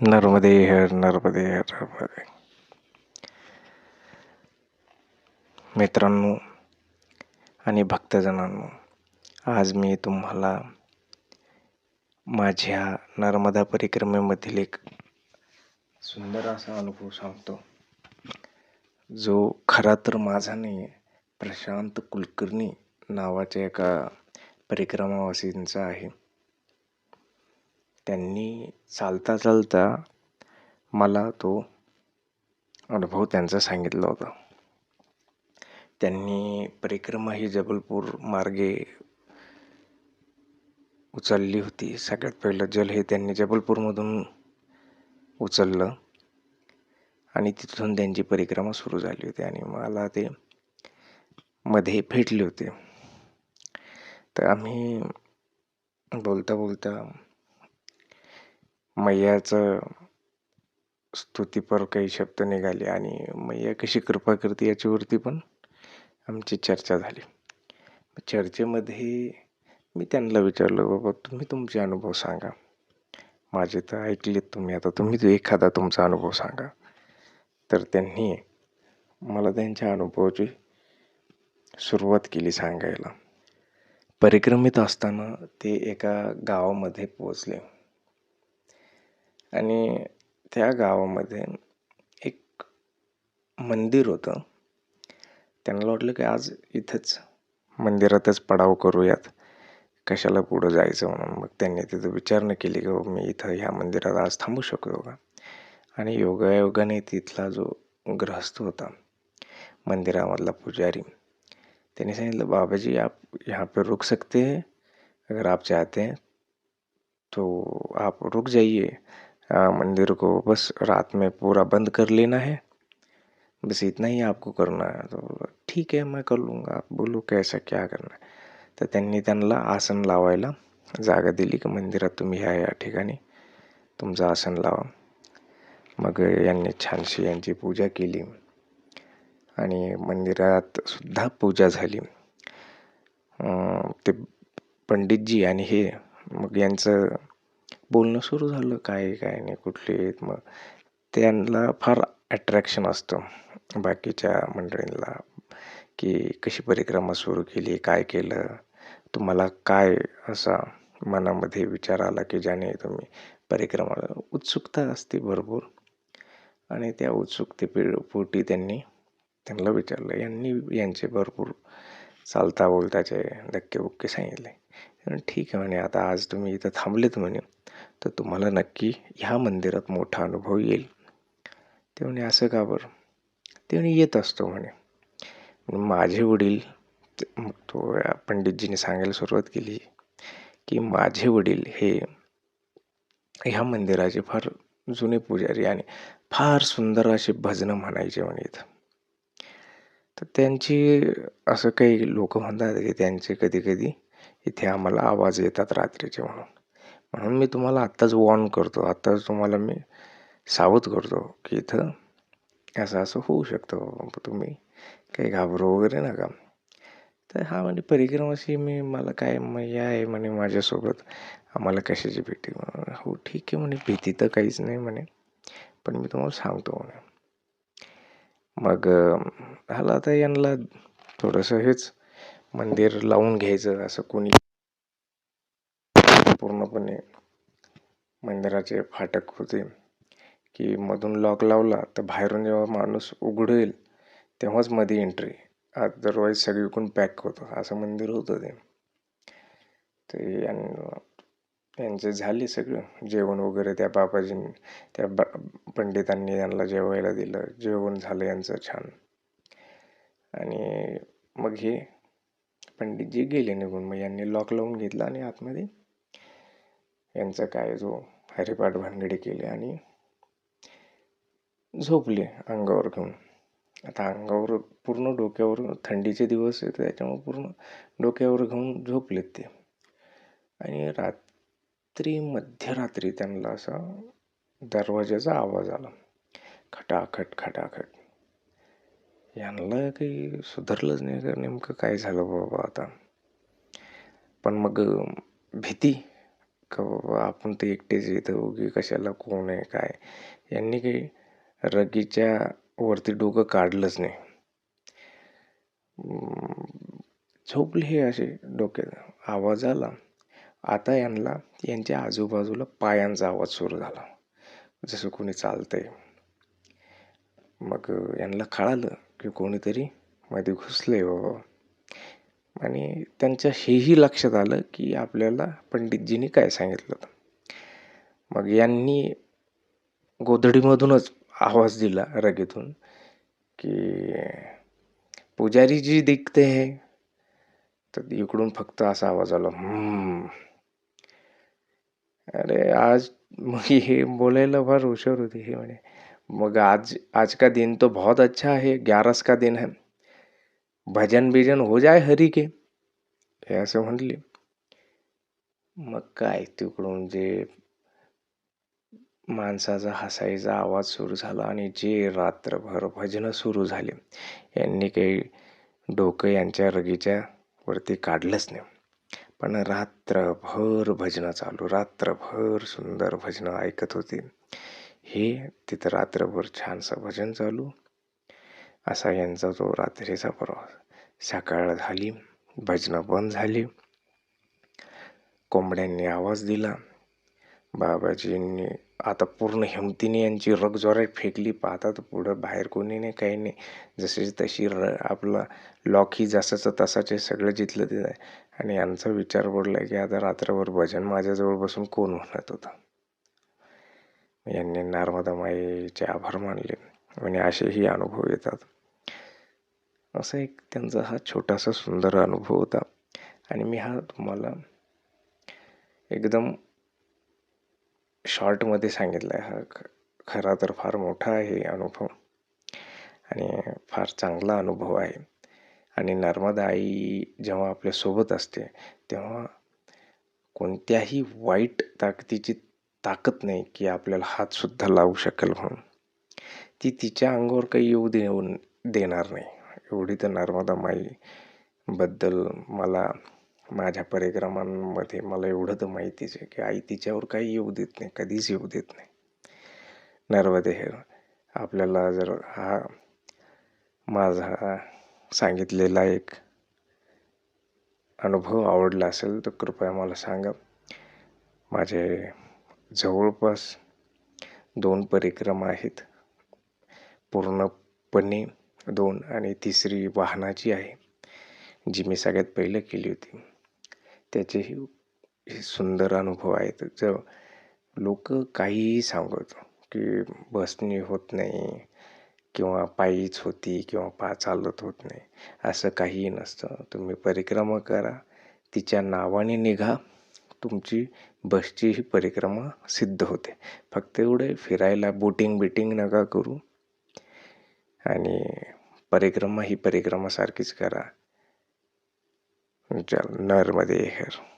नर्मदे हर नर्मदे हर नर्मदे। मित्रांनो आणि भक्तजनांनो आज मी तुम्हाला माझ्या नर्मदा परिक्रमेमधील एक सुंदर असा अनुभव सांगतो जो खरा तर माझा नाही प्रशांत कुलकर्णी नावाच्या एका परिक्रमावासींचा आहे. त्यांनी चालता चालता मला तो अनुभव त्यांचा सांगितला होता. त्यांनी परिक्रमा ही जबलपूर मार्गे उचलली होती. सगळ्यात पहिलं जल हे त्यांनी जबलपूरमधून उचललं आणि तिथून त्यांची परिक्रमा सुरू झाली होती आणि मला ते मध्ये भेटले होते. तर आम्ही बोलता बोलता मैयाचं स्तुतीपर काही शब्द निघाले आणि मैया कशी कृपा करते याच्यावरती पण आमची चर्चा झाली. चर्चेमध्ये मी त्यांना विचारलं बाबा तुम्ही तुमचे अनुभव सांगा. माझे तर ऐकलेत तुम्ही आता तुम्ही एखादा तुमचा अनुभव सांगा. तर त्यांनी मला त्यांच्या अनुभवाची सुरुवात केली सांगायला. परिक्रमित असताना ते एका गावामध्ये पोचले आणि त्या गावामध्ये एक मंदिर होतं. त्यांना वाटलं की आज इथंच मंदिरातच पडाव करूयात. कशाला पुढं जायचं म्हणून? मग त्यांनी तिथं विचारणा केली की मी इथं ह्या मंदिरात आज थांबू शकतो का? आणि योगायोगाने तिथला जो ग्रहस्थ होता मंदिरामधला पुजारी त्यांनी सांगितलं बाबाजी आप यहाँ पे रुक सकते हैं? अगर आप चाहते हैं तो आप रुक जाइए. मंदिर को बस रात में पूरा बंद कर लेना है। बस इतना ही आपको करना है तो ठीक आहे मैं कर लूँगा। आप बोलो कैसा क्या करना है। तर त्यांनी त्यांना आसन लावायला जागा दिली की मंदिरात तुम्ही ह्या या ठिकाणी तुमचं आसन लावा. मग यांनी छानशी यांची पूजा केली. आणि मंदिरात सुद्धा पूजा झाली. ते पंडितजी आणि हे मग यांचं बोलणं सुरू झालं काय काय नाही कुठले आहेत मग त्यांना फार अट्रॅक्शन असतं. बाकीच्या मंडळींना की कशी परिक्रमा सुरू केली काय केलं तुम्हाला काय असा मनामध्ये विचार आला की ज्याने तुम्ही परिक्रमाला उत्सुकता असते भरपूर? आणि त्या उत्सुकते पोटी त्यांनी त्यांना विचारलं. यांनी यांचे भरपूर चालता बोलताचे धक्के बुक्के सांगितले. ठीक आहे म्हणे आता आज तुम्ही इथं थांबलेत म्हणे तर तुम्हाला नक्की ह्या मंदिरात मोठा अनुभव येईल. ते म्हणे असं का बरं? ते म्हणे येत असतो म्हणे. माझे वडील मग तो पंडितजीने सांगायला सुरुवात केली की माझे वडील हे ह्या मंदिराचे फार जुने पुजारी आणि फार सुंदर असे भजनं म्हणायचे म्हणे इथं. तर त्यांची असं काही लोक म्हणतात की त्यांचे कधी कधी इथे आम्हाला आवाज येतात रात्रीचे म्हणून. म्हणून मी तुम्हाला आत्ताच वॉर्न करतो. आत्ताच तुम्हाला मी सावध करतो की इथं असं असं होऊ शकतं तुम्ही काही घाबरू वगैरे नका. तर हा म्हणजे परिक्रमाशी मी मला काय या आहे म्हणे माझ्यासोबत. आम्हाला कशाची भीती? हो ठीक आहे म्हणे. भीती तर काहीच नाही म्हणे. पण मी तुम्हाला सांगतो म्हणे. मग हाला आता यांना थोडंसं हेच मंदिर लावून घ्यायचं असं कोणी पूर्णपणे मंदिराचे फाटक होते की मधून लॉक लावला तर बाहेरून जेव्हा माणूस उघडेल तेव्हाच मध्ये एंट्री अदरवाईज सगळीकडून पॅक होतं. असं मंदिर होतं ते. ते यांचे झाले सगळं. जेवण वगैरे त्या बाबाजी त्या बा पंडितांनी यांना जेवायला दिलं. जेवण झालं यांचं छान. आणि मग हे पंडितजी गेले निघून. मग यांनी लॉक लावून घेतला आणि आतमध्ये यांचा काय जो हरिपाठ भानगडी केले आणि झोपले अंगावर घेऊन. आता अंगावर पूर्ण डोक्यावर थंडीचे दिवस आहेत त्याच्यामुळे पूर्ण डोक्यावर घेऊन झोपलेत ते. आणि रात्री मध्यरात्री त्यांना असा दरवाज्याचा आवाज आला. खटाखट खटाखट. यांना काही सुधारलंच नाही का नेमकं काय झालं बाबा आता? पण मग भीती? का बाबा आपण तर एकटेच येतं उगी कशाला कोण आहे काय? यांनी काही रगीच्या वरती डोकं काढलंच नाही. झोपले हे असे डोक्यात. आवाज आला. आता यांना यांच्या आजूबाजूला पायांचा आवाज सुरू झाला. जसं कोणी चालतंय. मग यांना कळालं की कोणीतरी मध्ये घुसले बाबा आणि त्यांच्या हेही लक्षात आलं की आपल्याला पंडितजींनी काय सांगितलं. होतं मग यांनी गोधडीमधूनच आवाज दिला रगेतून की पुजारी जी दिखते है. तर इकडून फक्त असा आवाज आला अरे आज मग हे बोलायला फार हुशार होती हे म्हणे. मग आज आज का दिन तो बहुत अच्छा है ग्यारस का दिन है। भजन बिजन हो जाए हरी के हे असं म्हणले मग काय तिकडून जे माणसाचा हसायचा आवाज सुरू झाला आणि जे रात्रभर भजनं सुरू झाले यांनी काही डोकं यांच्या रगीच्या वरती काढलंच नाही. पण रात्रभर भजनं चालू रात्रभर सुंदर भजनं ऐकत होती. हे तिथं रात्रभर छानसं भजन चालू. असा यांचा तो रात्रीचा प्रवास. सकाळ झाली भजनं बंद झाली. कोंबड्यांनी आवाज दिला. बाबाजींनी आता पूर्ण हिमतीने यांची रग जोरात फेकली पाहतात पुढं बाहेर कोणी नाही काही नाही. जशी तशी र आपला लॉकी जसाचं तसाचे सगळं जिथलं तिथं आणि यांचा विचार पडला की आता रात्रभर भजन माझ्याजवळ बसून कोण म्हणत होता? यांनी नर्मदा माईचे आभार मानले आणि असेही अनुभव येतात. असा एक त्यांचा हा छोटासा सुंदर अनुभव होता. आणि मी हा तुम्हाला एकदम शॉर्टमध्ये सांगितला आहे. हा खरा तर फार मोठा आहे अनुभव. आणि फार चांगला अनुभव आहे. आणि नर्मदा आई जेव्हा आपल्यासोबत असते तेव्हा कोणत्याही वाईट ताकदीची ताकद नाही की आपल्याला हातसुद्धा लावू शकेल म्हणून. ती तिच्या अंगावर काही येऊ देऊन देणार नाही. एवढी तर नर्मदा माईबद्दल मला माझ्या परिक्रमांमध्ये मला एवढं तर माहितीच आहे की आई तिच्यावर काही येऊ देत नाही कधीच येऊ देत नाही. नर्मदे हे आपल्याला जर हा माझा सांगितलेला एक अनुभव आवडला असेल तर कृपया मला सांगा. माझे जवळपास दोन परिक्रमा आहेत. पूर्णपणे दोन आणि तिसरी वाहनाची आहे जी मी सगळ्यात पहिलं केली होती. त्याचेही सुंदर अनुभव आहेत. जर लोक काहीही सांगत की बसनी होत नाही किंवा पायीच होती किंवा पा चालत होत नाही असं काहीही नसतं. तुम्ही परिक्रमा करा तिच्या नावाने निघा. तुमची बसची ही परिक्रमा सिद्ध होते. फक्त एवढे फिरायला बोटिंग बिटिंग नका करू. आणि परिक्रमा ही परिक्रमासारखीच करा. चल नरमध्ये हर